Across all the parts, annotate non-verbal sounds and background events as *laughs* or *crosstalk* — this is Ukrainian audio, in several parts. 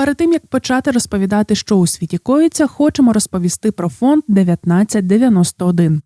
Перед тим як почати розповідати, що у світі коїться, хочемо розповісти про фонд 1991.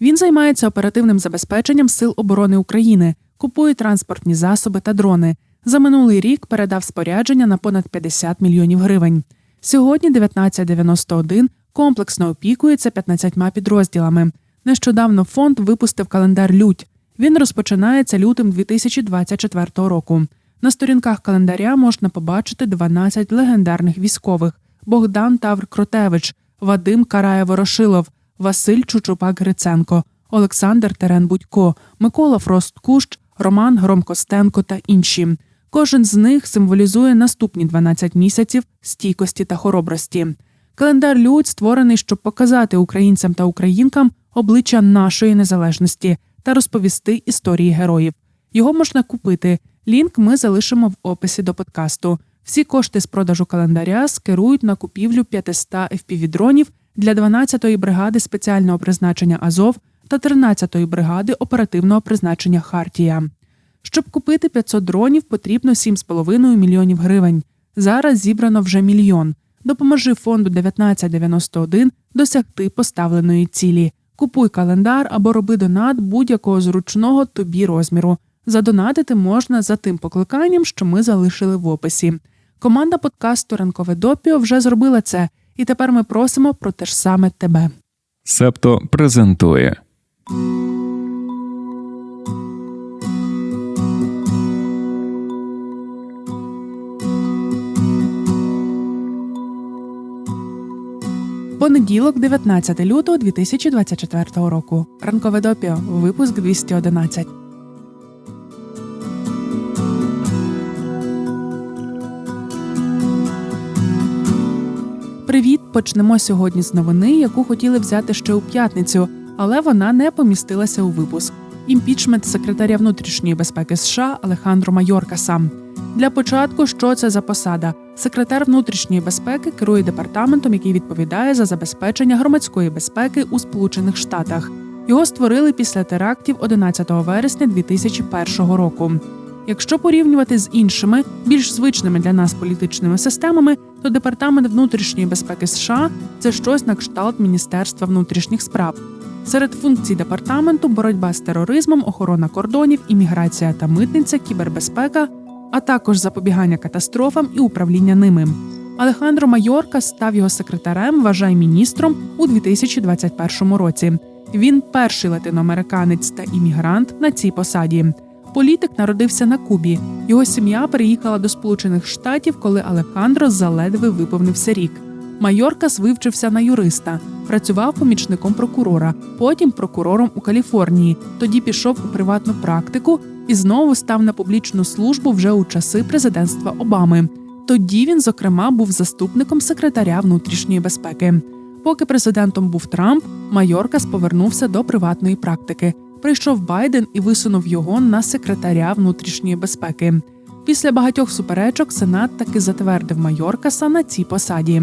Він займається оперативним забезпеченням сил оборони України, купує транспортні засоби та дрони. За минулий рік передав спорядження на понад 50 мільйонів гривень. Сьогодні 1991 комплексно опікується 15 підрозділами. Нещодавно фонд випустив календар Лють. Він розпочинається лютим 2024 року. На сторінках календаря можна побачити 12 легендарних військових: Богдан Тавр Кротевич, Вадим Карає Ворошилов, Василь Чучупак Гриценко, Олександр Терен Будько, Микола Фрост Кущ, Роман Громкостенко та інші. Кожен з них символізує наступні 12 місяців стійкості та хоробрості. Календар Людь створений, щоб показати українцям та українкам обличчя нашої незалежності та розповісти історії героїв. Його можна купити. Лінк ми залишимо в описі до подкасту. Всі кошти з продажу календаря скерують на купівлю 500 FPV-дронів для 12-ї бригади спеціального призначення Азов та 13-ї бригади оперативного призначення Хартія. Щоб купити 500 дронів, потрібно 7,5 мільйонів гривень. Зараз зібрано вже мільйон. Допоможи фонду 1991 досягти поставленої цілі. Купуй календар або роби донат будь-якого зручного тобі розміру. Задонатити можна за тим покликанням, що ми залишили в описі. Команда подкасту Ранкове допіо вже зробила це, і тепер ми просимо про те ж саме тебе. Септо презентує Понеділок, 19 лютого 2024 року. Ранкове допіо. Випуск 211. Почнемо сьогодні з новини, яку хотіли взяти ще у п'ятницю, але вона не помістилася у випуск. Імпічмент секретаря внутрішньої безпеки США Алехандро Майоркаса. Для початку, що це за посада? Секретар внутрішньої безпеки керує департаментом, який відповідає за забезпечення громадської безпеки у Сполучених Штатах. Його створили після терактів 11 вересня 2001 року. Якщо порівнювати з іншими, більш звичними для нас політичними системами, то департамент внутрішньої безпеки США це щось на кшталт Міністерства внутрішніх справ. Серед функцій департаменту боротьба з тероризмом, охорона кордонів, імміграція та митниця, кібербезпека, а також запобігання катастрофам і управління ними. Алехандро Майорка став його секретарем, вважай міністром у 2021 році. Він перший латиноамериканець та іммігрант на цій посаді. Політик народився на Кубі. Його сім'я переїхала до Сполучених Штатів, коли Алехандро заледве виповнився рік. Майоркас вивчився на юриста, працював помічником прокурора, потім прокурором у Каліфорнії. Тоді пішов у приватну практику і знову став на публічну службу вже у часи президентства Обами. Тоді він, зокрема, був заступником секретаря внутрішньої безпеки. Поки президентом був Трамп, Майоркас повернувся до приватної практики. Прийшов Байден і висунув його на секретаря внутрішньої безпеки. Після багатьох суперечок Сенат таки затвердив Майоркаса на цій посаді.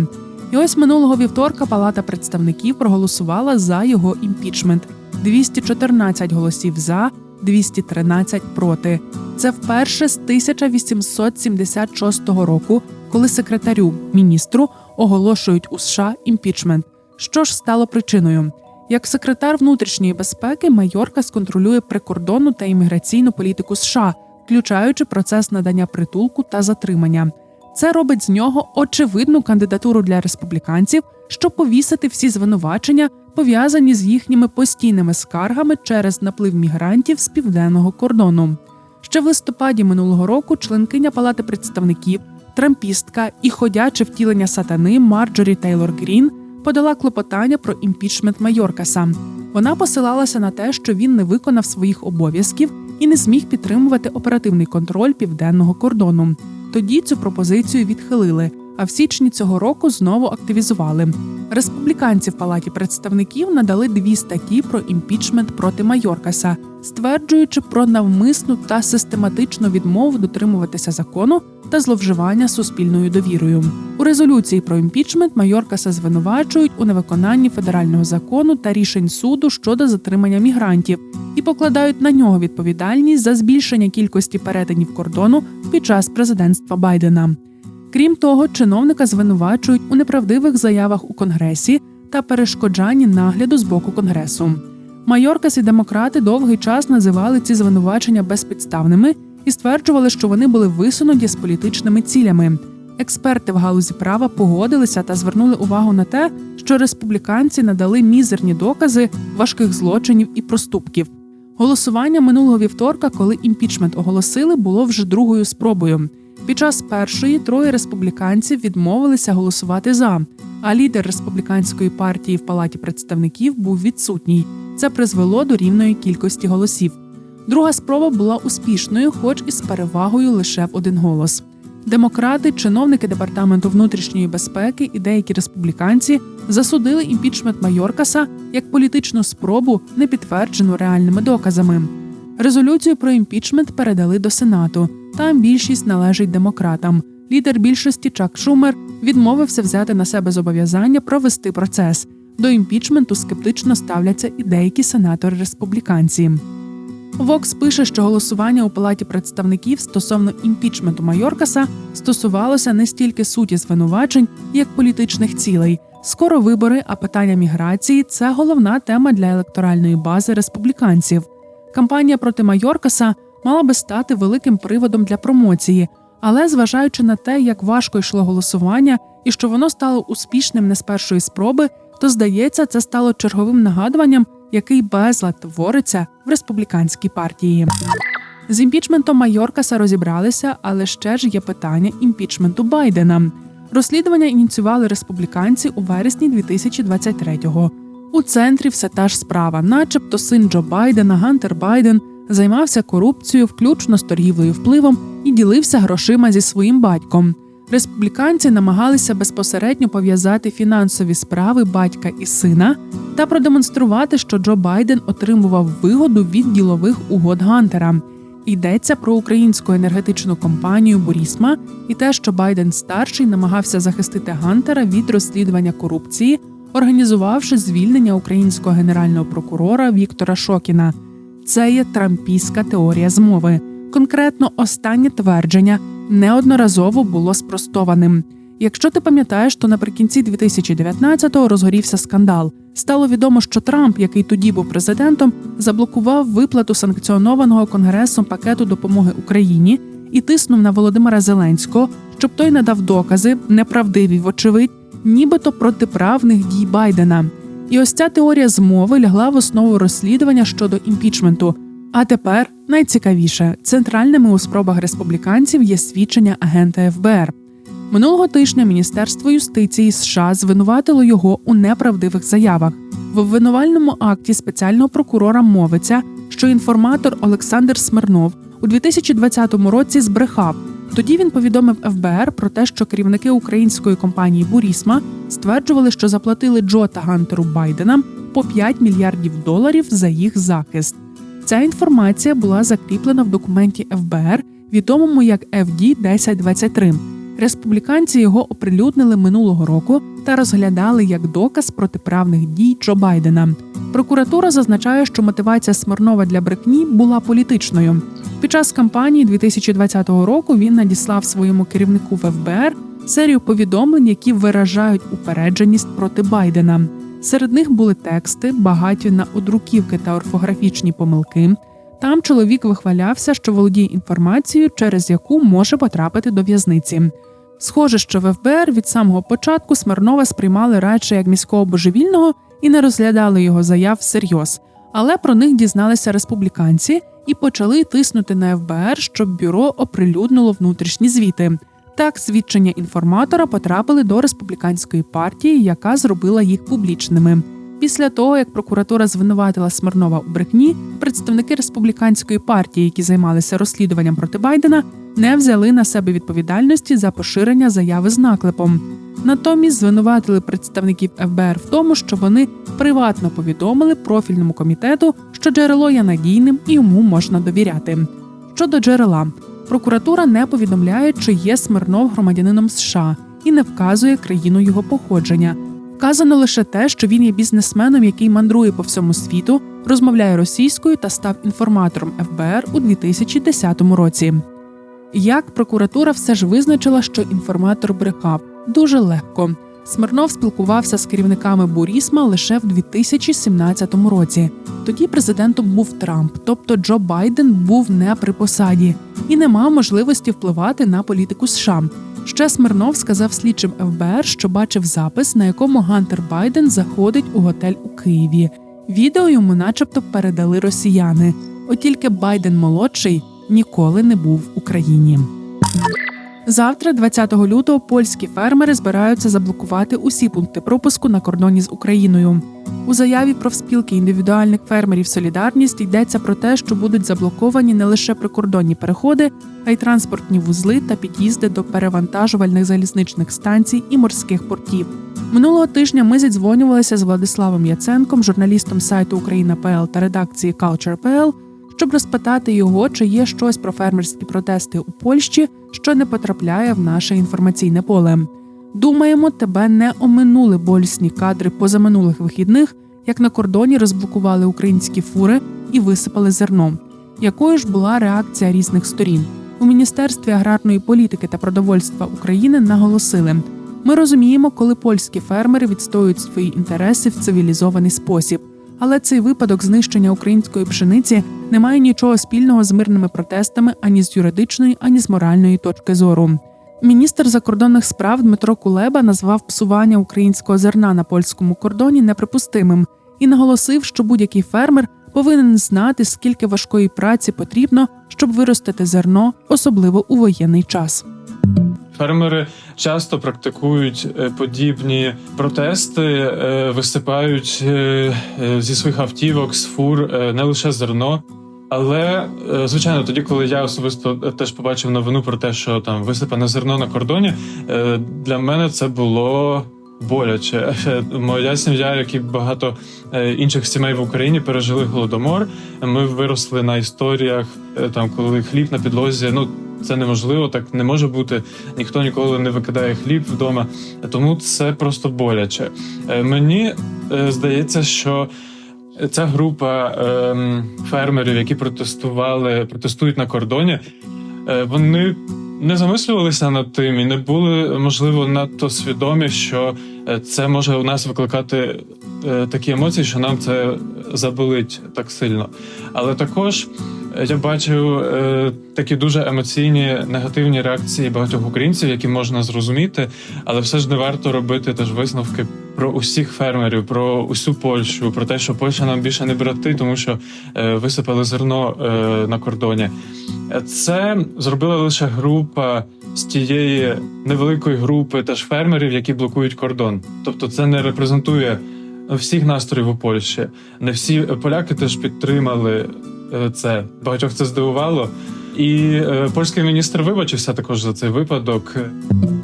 І ось минулого вівторка Палата представників проголосувала за його імпічмент: 214 голосів за, 213 проти. Це вперше з 1876 року, коли секретарю міністру оголошують у США імпічмент. Що ж стало причиною? Як секретар внутрішньої безпеки, Майорка сконтролює прикордонну та імміграційну політику США, включаючи процес надання притулку та затримання. Це робить з нього очевидну кандидатуру для республіканців, щоб повісити всі звинувачення, пов'язані з їхніми постійними скаргами через наплив мігрантів з південного кордону. Ще в листопаді минулого року членкиня Палати представників, трампістка і ходяче втілення сатани Марджорі Тейлор Грін подала клопотання про імпічмент Майоркаса. Вона посилалася на те, що він не виконав своїх обов'язків і не зміг підтримувати оперативний контроль південного кордону. Тоді цю пропозицію відхилили, а в січні цього року знову активізували. Республіканці в палаті представників надали дві статті про імпічмент проти Майоркаса, стверджуючи про навмисну та систематичну відмову дотримуватися закону та зловживання суспільною довірою. У резолюції про імпічмент Майоркаса звинувачують у невиконанні федерального закону та рішень суду щодо затримання мігрантів і покладають на нього відповідальність за збільшення кількості перетинів кордону під час президентства Байдена. Крім того, чиновника звинувачують у неправдивих заявах у конгресі та перешкоджанні нагляду з боку конгресу. Майоркас і демократи довгий час називали ці звинувачення безпідставними і стверджували, що вони були висунуті з політичними цілями. Експерти в галузі права погодилися та звернули увагу на те, що республіканці надали мізерні докази важких злочинів і проступків. Голосування минулого вівторка, коли імпічмент оголосили, було вже другою спробою. Під час першої троє республіканців відмовилися голосувати за, а лідер республіканської партії в палаті представників був відсутній. Це призвело до рівної кількості голосів. Друга спроба була успішною, хоч і з перевагою лише в один голос. Демократи, чиновники департаменту внутрішньої безпеки і деякі республіканці засудили імпічмент Майоркаса як політичну спробу, не підтверджену реальними доказами. Резолюцію про імпічмент передали до Сенату. Там більшість належить демократам. Лідер більшості Чак Шумер відмовився взяти на себе зобов'язання провести процес. До імпічменту скептично ставляться і деякі сенатори республіканці. Вокс пише, що голосування у палаті представників стосовно імпічменту Майоркаса стосувалося не стільки суті звинувачень, як політичних цілей. Скоро вибори, а питання міграції це головна тема для електоральної бази республіканців. Кампанія проти Майоркаса мала би стати великим приводом для промоції, але зважаючи на те, як важко йшло голосування і що воно стало успішним не з першої спроби, то здається, це стало черговим нагадуванням, який безлад твориться в республіканській партії. З імпічментом Майоркаса розібралися, але ще ж є питання імпічменту Байдена. Розслідування ініціювали республіканці у вересні 2023-го. У центрі все та ж справа, начебто син Джо Байдена, Гантер Байден, займався корупцією, включно з торгівлею впливом, і ділився грошима зі своїм батьком. Республіканці намагалися безпосередньо пов'язати фінансові справи батька і сина та продемонструвати, що Джо Байден отримував вигоду від ділових угод Гантера. Йдеться про українську енергетичну компанію Бурісма і те, що Байден старший намагався захистити Гантера від розслідування корупції, організувавши звільнення українського генерального прокурора Віктора Шокіна. Це є трампійська теорія змови. Конкретно останнє твердження неодноразово було спростованим. Якщо ти пам'ятаєш, то наприкінці 2019-го розгорівся скандал. Стало відомо, що Трамп, який тоді був президентом, заблокував виплату санкціонованого конгресом пакету допомоги Україні і тиснув на Володимира Зеленського, щоб той надав докази, неправдиві, вочевидь, нібито протиправних дій Байдена. І ось ця теорія змови лягла в основу розслідування щодо імпічменту. А тепер найцікавіше центральними у спробах республіканців є свідчення агента ФБР. Минулого тижня Міністерство юстиції США звинуватило його у неправдивих заявах. В обвинувальному акті спеціального прокурора мовиться, що інформатор Олександр Смирнов у 2020 році збрехав. Тоді він повідомив ФБР про те, що керівники української компанії Бурісма стверджували, що заплатили Джо та Гантеру Байденам по 5 мільярдів доларів за їх захист. Ця інформація була закріплена в документі ФБР, відомому як FD 1023 Республіканці його оприлюднили минулого року та розглядали як доказ протиправних дій Джо Байдена. Прокуратура зазначає, що мотивація Смирнова для брехні була політичною. Під час кампанії 2020 року він надіслав своєму керівнику в ФБР серію повідомлень, які виражають упередженість проти Байдена. Серед них були тексти, багаті на одруківки та орфографічні помилки. Там чоловік вихвалявся, що володіє інформацією, через яку може потрапити до в'язниці. Схоже, що в ФБР від самого початку Смирнова сприймали радше як міського божевільного і не розглядали його заяв всерйоз. Але про них дізналися республіканці і почали тиснути на ФБР, щоб бюро оприлюднило внутрішні звіти. Так, свідчення інформатора потрапили до республіканської партії, яка зробила їх публічними. Після того, як прокуратура звинуватила Смирнова у брехні, представники республіканської партії, які займалися розслідуванням проти Байдена, не взяли на себе відповідальності за поширення заяви з наклепом. Натомість звинуватили представників ФБР в тому, що вони приватно повідомили профільному комітету, що джерело є надійним і йому можна довіряти. Щодо джерела, прокуратура не повідомляє, чи є Смирнов громадянином США і не вказує країну його походження. Вказано лише те, що він є бізнесменом, який мандрує по всьому світу, розмовляє російською та став інформатором ФБР у 2010 році. Як прокуратура все ж визначила, що інформатор брехав дуже легко. Смирнов спілкувався з керівниками Бурісма лише в 2017 році. Тоді президентом був Трамп, тобто Джо Байден був не при посаді і не мав можливості впливати на політику США. Ще Смирнов сказав слідчим ФБР, що бачив запис, на якому Гантер Байден заходить у готель у Києві. Відео йому, начебто, передали росіяни. От тільки Байден молодший ніколи не був в Україні. Завтра, 20 лютого, польські фермери збираються заблокувати усі пункти пропуску на кордоні з Україною. У заяві профспілки індивідуальних фермерів Солідарність йдеться про те, що будуть заблоковані не лише прикордонні переходи, а й транспортні вузли та під'їзди до перевантажувальних залізничних станцій і морських портів. Минулого тижня ми зідзвонювалися з Владиславом Яценком, журналістом сайту Україна.пл та редакції Culture.pl, щоб розпитати його, чи є щось про фермерські протести у Польщі, що не потрапляє в наше інформаційне поле. Думаємо, тебе не оминули болісні кадри позаминулих вихідних, як на кордоні розблокували українські фури і висипали зерно. Якою ж була реакція різних сторін? У Міністерстві аграрної політики та продовольства України наголосили: ми розуміємо, коли польські фермери відстоюють свої інтереси в цивілізований спосіб. Але цей випадок знищення української пшениці не має нічого спільного з мирними протестами ані з юридичної, ані з моральної точки зору. Міністр закордонних справ Дмитро Кулеба назвав псування українського зерна на польському кордоні неприпустимим і наголосив, що будь-який фермер повинен знати, скільки важкої праці потрібно, щоб виростити зерно, особливо у воєнний час. Фермери часто практикують е, подібні протести, е, висипають е, зі своїх автівок, з фур не лише зерно. Але звичайно, тоді, коли я особисто теж побачив новину про те, що там висипане зерно на кордоні, для мене це було боляче. *laughs* Моя сім'я, як і багато інших сімей в Україні, пережили голодомор. Ми виросли на історіях, там коли хліб на підлозі. Ну це неможливо, так не може бути. Ніхто ніколи не викидає хліб вдома. Тому це просто боляче. Е, Мені е, здається, що ця група ем, фермерів, які протестували, протестують на кордоні, е, вони не замислювалися над тим і не були, можливо, надто свідомі, що це може у нас викликати такі емоції, що нам це заболить так сильно. Але також е, я бачив е, такі дуже емоційні негативні реакції багатьох українців, які можна зрозуміти, але все ж не варто робити теж висновки про усіх фермерів, про усю Польщу, про те, що Польща нам більше не брати, тому що е, висипали зерно е, на кордоні. Це зробила лише група з тієї невеликої групи теж фермерів, які блокують кордон. Тобто, це не репрезентує всіх настроїв у Польщі. Не всі поляки теж підтримали е, це. Багатьох це здивувало. І е, польський міністр вибачився також за цей випадок.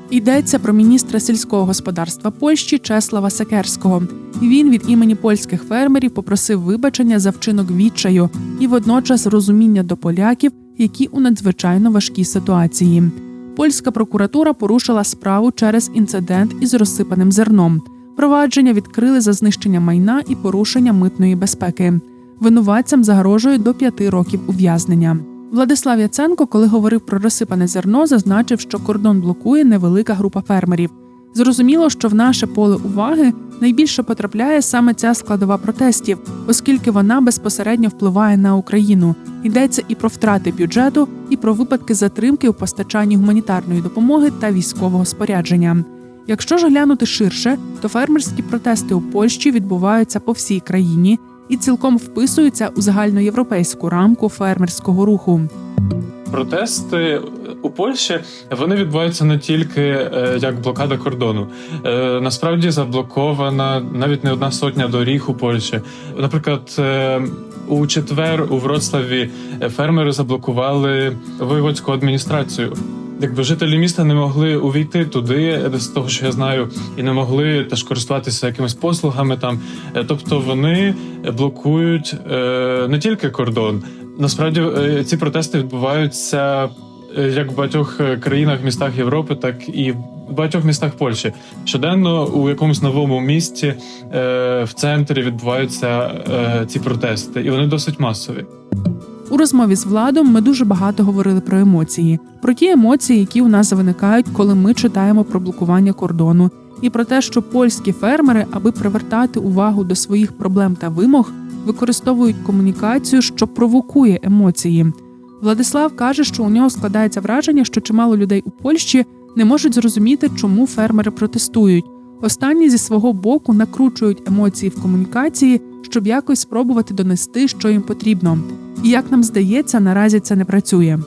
Йдеться про міністра сільського господарства Польщі Чеслава Секерського. Він від імені польських фермерів попросив вибачення за вчинок відчаю і водночас розуміння до поляків, які у надзвичайно важкій ситуації. Польська прокуратура порушила справу через інцидент із розсипаним зерном. Провадження відкрили за знищення майна і порушення митної безпеки. Винуватцям загрожує до п'яти років ув'язнення. Владислав Яценко, коли говорив про розсипане зерно, зазначив, що кордон блокує невелика група фермерів. Зрозуміло, що в наше поле уваги найбільше потрапляє саме ця складова протестів, оскільки вона безпосередньо впливає на Україну. Йдеться і про втрати бюджету, і про випадки затримки у постачанні гуманітарної допомоги та військового спорядження. Якщо ж глянути ширше, то фермерські протести у Польщі відбуваються по всій країні і цілком вписуються у загальноєвропейську рамку фермерського руху. Протести у Польщі вони відбуваються не тільки е, як блокада кордону. Е, Насправді заблокована навіть не одна сотня доріг у Польщі. Наприклад, е, у четвер у Вроцлаві фермери заблокували воєводську адміністрацію. Якби жителі міста не могли увійти туди, е, з того, що я знаю, і не могли теж користуватися якимись послугами там. Е, Тобто вони блокують е, не тільки кордон. Насправді ці протести відбуваються як в багатьох країнах, містах Європи, так і в багатьох містах Польщі. Щоденно у якомусь новому місті в центрі відбуваються ці протести, і вони досить масові. У розмові з владом ми дуже багато говорили про емоції, про ті емоції, які у нас виникають, коли ми читаємо про блокування кордону, і про те, що польські фермери, аби привертати увагу до своїх проблем та вимог, використовують комунікацію, що провокує емоції. Владислав каже, що у нього складається враження, що чимало людей у Польщі не можуть зрозуміти, чому фермери протестують. Останні зі свого боку накручують емоції в комунікації, щоб якось спробувати донести, що їм потрібно. І як нам здається, наразі це не працює.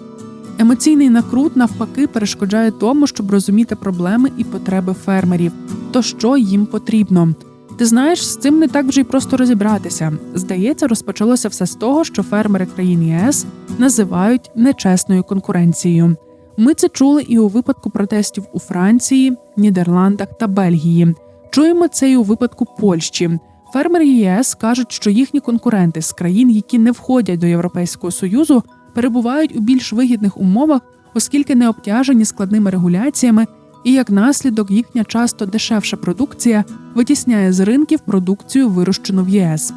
Емоційний накрут навпаки перешкоджає тому, щоб розуміти проблеми і потреби фермерів, то що їм потрібно. Ти знаєш, з цим не так вже й просто розібратися. Здається, розпочалося все з того, що фермери країн ЄС називають нечесною конкуренцією. Ми це чули і у випадку протестів у Франції, Нідерландах та Бельгії. Чуємо це і у випадку Польщі. Фермери ЄС кажуть, що їхні конкуренти з країн, які не входять до Європейського союзу, перебувають у більш вигідних умовах, оскільки не обтяжені складними регуляціями, і як наслідок їхня часто дешевша продукція витісняє з ринків продукцію, вирощену в ЄС.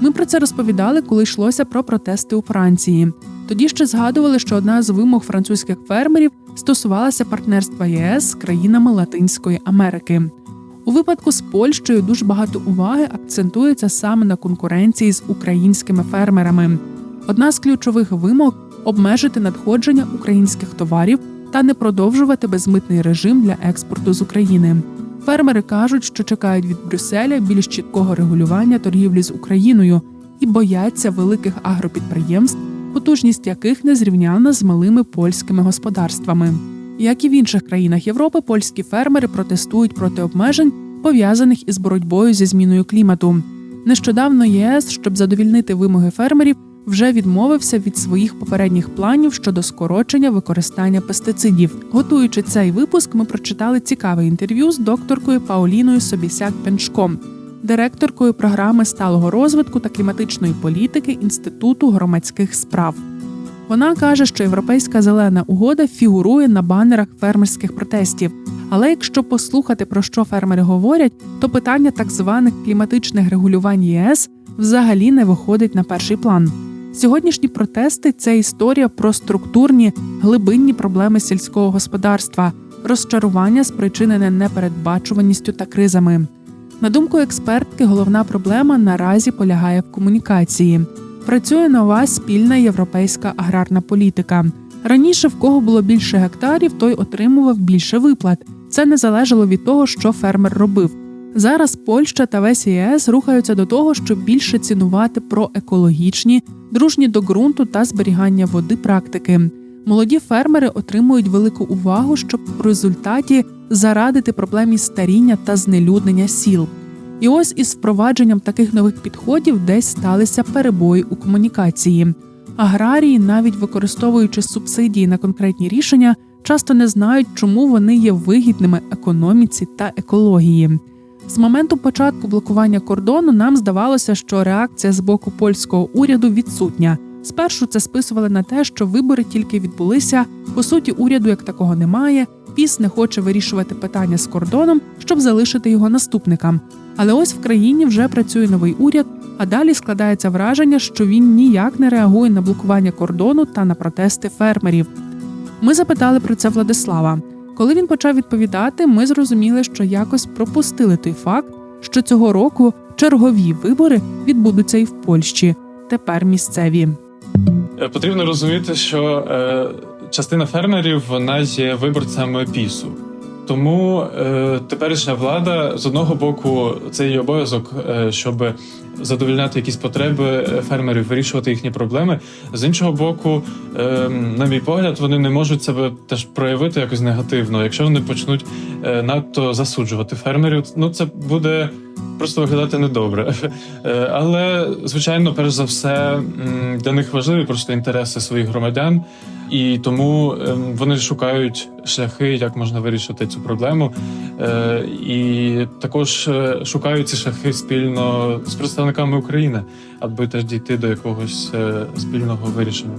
Ми про це розповідали, коли йшлося про протести у Франції. Тоді ще згадували, що одна з вимог французьких фермерів стосувалася партнерства ЄС з країнами Латинської Америки. У випадку з Польщею дуже багато уваги акцентується саме на конкуренції з українськими фермерами. Одна з ключових вимог обмежити надходження українських товарів та не продовжувати безмитний режим для експорту з України. Фермери кажуть, що чекають від Брюсселя більш чіткого регулювання торгівлі з Україною і бояться великих агропідприємств, потужність яких не зрівняна з малими польськими господарствами. Як і в інших країнах Європи, польські фермери протестують проти обмежень, пов'язаних із боротьбою зі зміною клімату. Нещодавно ЄС, щоб задовільнити вимоги фермерів, вже відмовився від своїх попередніх планів щодо скорочення використання пестицидів. Готуючи цей випуск, ми прочитали цікаве інтерв'ю з докторкою Пауліною Собісяк Пенчком, директоркою програми сталого розвитку та кліматичної політики Інституту громадських справ. Вона каже, що європейська зелена угода фігурує на банерах фермерських протестів. Але якщо послухати про що фермери говорять, то питання так званих кліматичних регулювань ЄС взагалі не виходить на перший план. Сьогоднішні протести це історія про структурні глибинні проблеми сільського господарства, розчарування, спричинене непередбачуваністю та кризами. На думку експертки, головна проблема наразі полягає в комунікації. Працює нова спільна європейська аграрна політика. Раніше, в кого було більше гектарів, той отримував більше виплат. Це не залежало від того, що фермер робив. Зараз Польща та весь ЄС рухаються до того, щоб більше цінувати проекологічні, дружні до ґрунту та зберігання води практики. Молоді фермери отримують велику увагу, щоб в результаті зарадити проблемі старіння та знелюднення сіл. І ось із впровадженням таких нових підходів десь сталися перебої у комунікації. Аграрії, навіть використовуючи субсидії на конкретні рішення, часто не знають, чому вони є вигідними економіці та екології. З моменту початку блокування кордону нам здавалося, що реакція з боку польського уряду відсутня. Спершу це списували на те, що вибори тільки відбулися. По суті, уряду як такого немає. Піс не хоче вирішувати питання з кордоном, щоб залишити його наступникам. Але ось в країні вже працює новий уряд, а далі складається враження, що він ніяк не реагує на блокування кордону та на протести фермерів. Ми запитали про це Владислава. Коли він почав відповідати, ми зрозуміли, що якось пропустили той факт, що цього року чергові вибори відбудуться і в Польщі, тепер місцеві. Е, Потрібно розуміти, що е, частина фермерів вона є виборцями пісу. Тому е, теперішня влада з одного боку це її обов'язок, е, щоб задовольняти якісь потреби фермерів, вирішувати їхні проблеми. З іншого боку, е, на мій погляд, вони не можуть себе теж проявити якось негативно. Якщо вони почнуть е, надто засуджувати фермерів, ну це буде просто виглядати недобре. *laughs* Е, Але звичайно, перш за все, для них важливі просто інтереси своїх громадян, і тому ем, вони шукають шляхи, як можна вирішити цю проблему, Е, і також е, шукають ці шляхи спільно з представниками України, аби теж дійти до якогось спільного вирішення.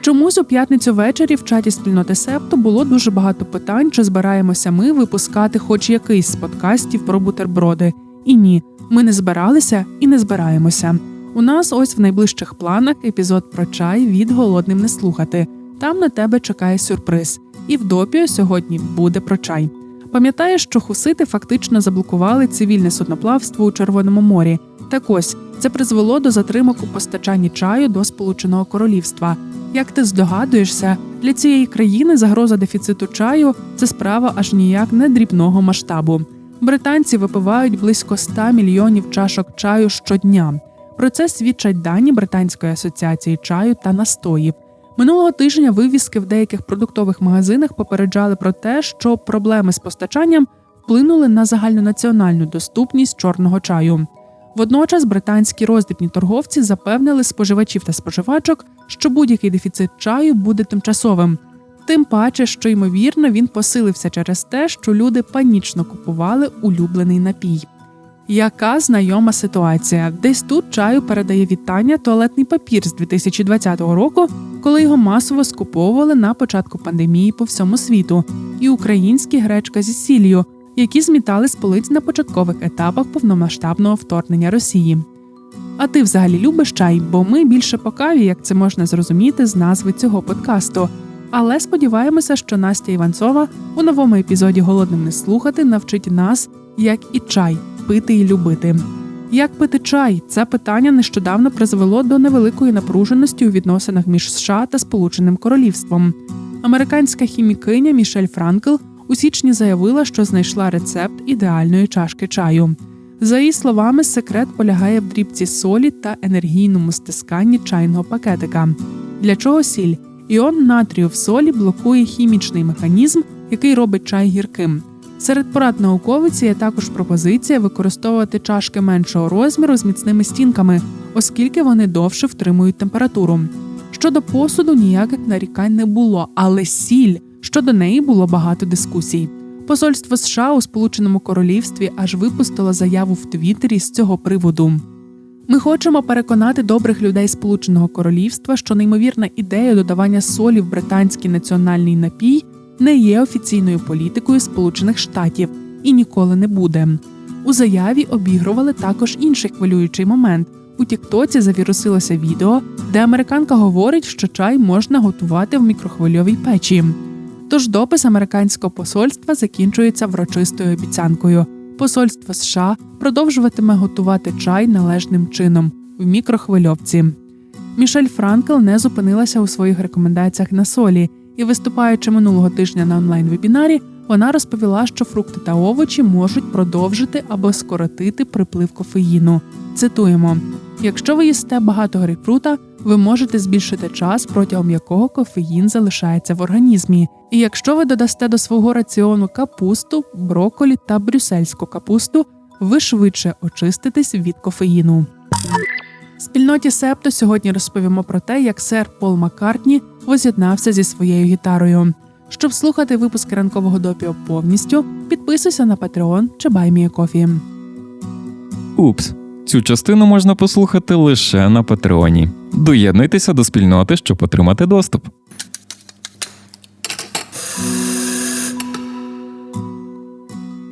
Чомусь у п'ятницю ввечері в чаті спільноти Септо було дуже багато питань, чи збираємося ми випускати хоч якийсь з подкастів про бутерброди. І ні, ми не збиралися і не збираємося. У нас ось в найближчих планах епізод про чай від голодним не слухати. Там на тебе чекає сюрприз. І в допіо сьогодні буде про чай. Пам'ятаєш, що хусити фактично заблокували цивільне судноплавство у Червоному морі. Так ось це призвело до затримок у постачанні чаю до Сполученого Королівства. Як ти здогадуєшся, для цієї країни загроза дефіциту чаю це справа аж ніяк не дрібного масштабу. Британці випивають близько 100 мільйонів чашок чаю щодня. Про це свідчать дані Британської асоціації чаю та настоїв. Минулого тижня вивіски в деяких продуктових магазинах попереджали про те, що проблеми з постачанням вплинули на загальнонаціональну доступність чорного чаю. Водночас британські роздрібні торговці запевнили споживачів та споживачок, що будь-який дефіцит чаю буде тимчасовим. Тим паче, що ймовірно він посилився через те, що люди панічно купували улюблений напій. Яка знайома ситуація? Десь тут чаю передає вітання туалетний папір з 2020 року, коли його масово скуповували на початку пандемії по всьому світу, і українські гречка зі сіллю, які змітали з полиць на початкових етапах повномасштабного вторгнення Росії. А ти взагалі любиш чай, бо ми більше по каві, як це можна зрозуміти з назви цього подкасту. Але сподіваємося, що Настя Іванцова у новому епізоді Голодним не слухати навчить нас, як і чай пити і любити. Як пити чай? Це питання нещодавно призвело до невеликої напруженості у відносинах між США та Сполученим Королівством. Американська хімікиня Мішель Франкл у січні заявила, що знайшла рецепт ідеальної чашки чаю. За її словами, секрет полягає в дрібці солі та енергійному стисканні чайного пакетика. Для чого сіль? Іон натрію в солі блокує хімічний механізм, який робить чай гірким. Серед порад науковиці є також пропозиція використовувати чашки меншого розміру з міцними стінками, оскільки вони довше втримують температуру. Щодо посуду ніяких нарікань не було, але сіль щодо неї було багато дискусій. Посольство США у Сполученому Королівстві аж випустило заяву в Твіттері з цього приводу. Ми хочемо переконати добрих людей Сполученого Королівства, що неймовірна ідея додавання солі в британський національний напій не є офіційною політикою Сполучених Штатів і ніколи не буде. У заяві обігрували також інший хвилюючий момент. У Тіктоці завірусилося відео, де американка говорить, що чай можна готувати в мікрохвильовій печі. Тож допис американського посольства закінчується врочистою обіцянкою. Посольство США продовжуватиме готувати чай належним чином в мікрохвильовці. Мішель Франкл не зупинилася у своїх рекомендаціях на солі і, виступаючи минулого тижня на онлайн-вебінарі, вона розповіла, що фрукти та овочі можуть продовжити або скоротити приплив кофеїну. Цитуємо: якщо ви їсте багато грейпфрута, ви можете збільшити час, протягом якого кофеїн залишається в організмі. І якщо ви додасте до свого раціону капусту, броколі та брюссельську капусту, ви швидше очиститесь від кофеїну. Спільноті Септо сьогодні розповімо про те, як сер Пол Маккартні воз'єднався зі своєю гітарою. Щоб слухати випуски ранкового допіо повністю, підписуйся на Patreon чи BuyMeACoffee. Упс. Цю частину можна послухати лише на Патреоні. Доєднуйтеся до спільноти, щоб отримати доступ.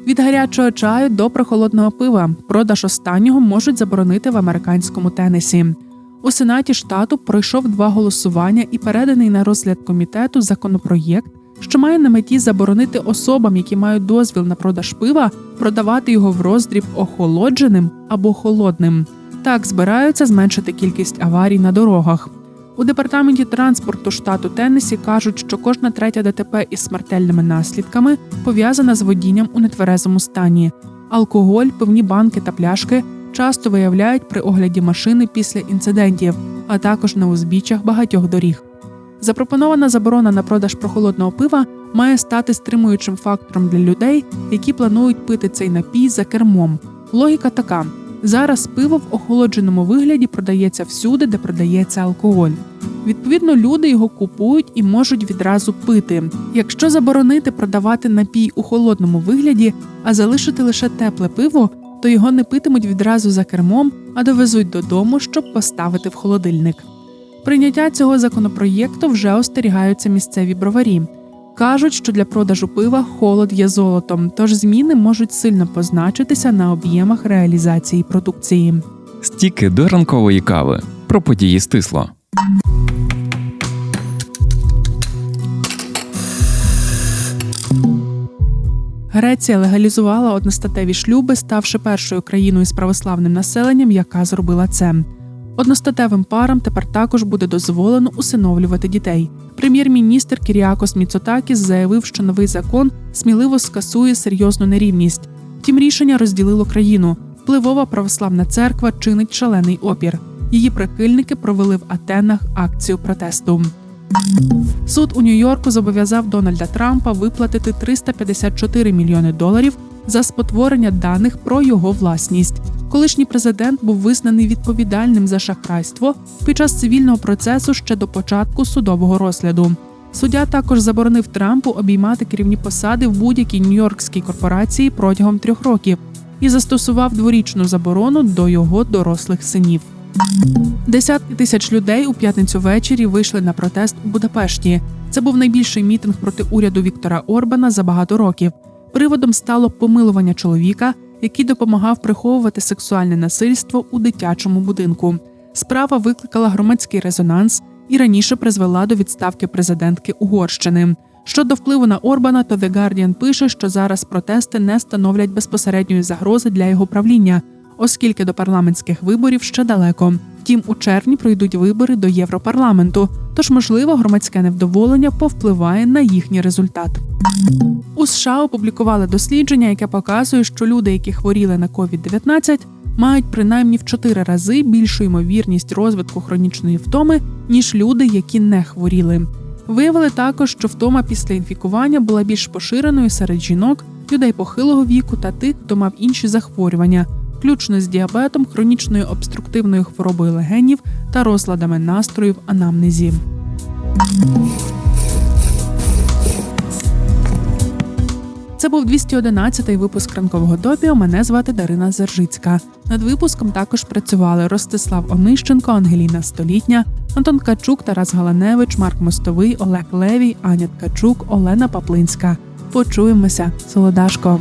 Від гарячого чаю до прохолодного пива продаж останнього можуть заборонити в американському Теннесі. У сенаті штату пройшов два голосування і переданий на розгляд комітету законопроєкт, що має на меті заборонити особам, які мають дозвіл на продаж пива, продавати його в роздріб охолодженим або холодним. Так збираються зменшити кількість аварій на дорогах. У департаменті транспорту штату Теннесі кажуть, що кожна третя ДТП із смертельними наслідками пов'язана з водінням у нетверезому стані. Алкоголь, пивні банки та пляшки часто виявляють при огляді машини після інцидентів, а також на узбіччях багатьох доріг. Запропонована заборона на продаж прохолодного пива має стати стримуючим фактором для людей, які планують пити цей напій за кермом. Логіка така: зараз пиво в охолодженому вигляді продається всюди, де продається алкоголь. Відповідно, люди його купують і можуть відразу пити. Якщо заборонити продавати напій у холодному вигляді, а залишити лише тепле пиво, то його не питимуть відразу за кермом, а довезуть додому, щоб поставити в холодильник. Прийняття цього законопроєкту вже остерігаються місцеві броварі. Кажуть, що для продажу пива холод є золотом, тож зміни можуть сильно позначитися на об'ємах реалізації продукції. Стіки до ранкової кави. Про події стисло. Греція легалізувала одностатеві шлюби, ставши першою країною з православним населенням, яка зробила це. Одностатевим парам тепер також буде дозволено усиновлювати дітей. Прем'єр-міністр Кіріакос Міцотакіс заявив, що новий закон сміливо скасує серйозну нерівність. Втім, рішення розділило країну. Впливова православна церква чинить шалений опір. Її прихильники провели в Атенах акцію протесту. Суд у Нью-Йорку зобов'язав Дональда Трампа виплатити 354 мільйони доларів за спотворення даних про його власність. Колишній президент був визнаний відповідальним за шахрайство під час цивільного процесу ще до початку судового розгляду. Суддя також заборонив Трампу обіймати керівні посади в будь-якій нью-йоркській корпорації протягом трьох років і застосував дворічну заборону до його дорослих синів. Десятки тисяч людей у п'ятницю ввечері вийшли на протест у Будапешті. Це був найбільший мітинг проти уряду Віктора Орбана за багато років. Приводом стало помилування чоловіка, який допомагав приховувати сексуальне насильство у дитячому будинку. Справа викликала громадський резонанс і раніше призвела до відставки президентки Угорщини. Щодо впливу на Орбана, то The Guardian пише, що зараз протести не становлять безпосередньої загрози для його правління, оскільки до парламентських виборів ще далеко. Втім, у червні пройдуть вибори до Європарламенту, тож, можливо, громадське невдоволення повпливає на їхній результат. У США опублікували дослідження, яке показує, що люди, які хворіли на COVID-19, мають принаймні в 4 рази більшу ймовірність розвитку хронічної втоми, ніж люди, які не хворіли. Виявили також, що втома після інфікування була більш поширеною серед жінок, людей похилого віку та тих, хто мав інші захворювання, включно з діабетом, хронічною обструктивною хворобою легенів та розладами настрою в анамнезі. Це був 211-й випуск ранкового допіо. Мене звати Дарина Зержицька. Над випуском також працювали Ростислав Онищенко, Ангеліна Столітня, Антон Качук, Тарас Галаневич, Марк Мостовий, Олег Левій, Аня Ткачук, Олена Паплинська. Почуємося, Солодашко.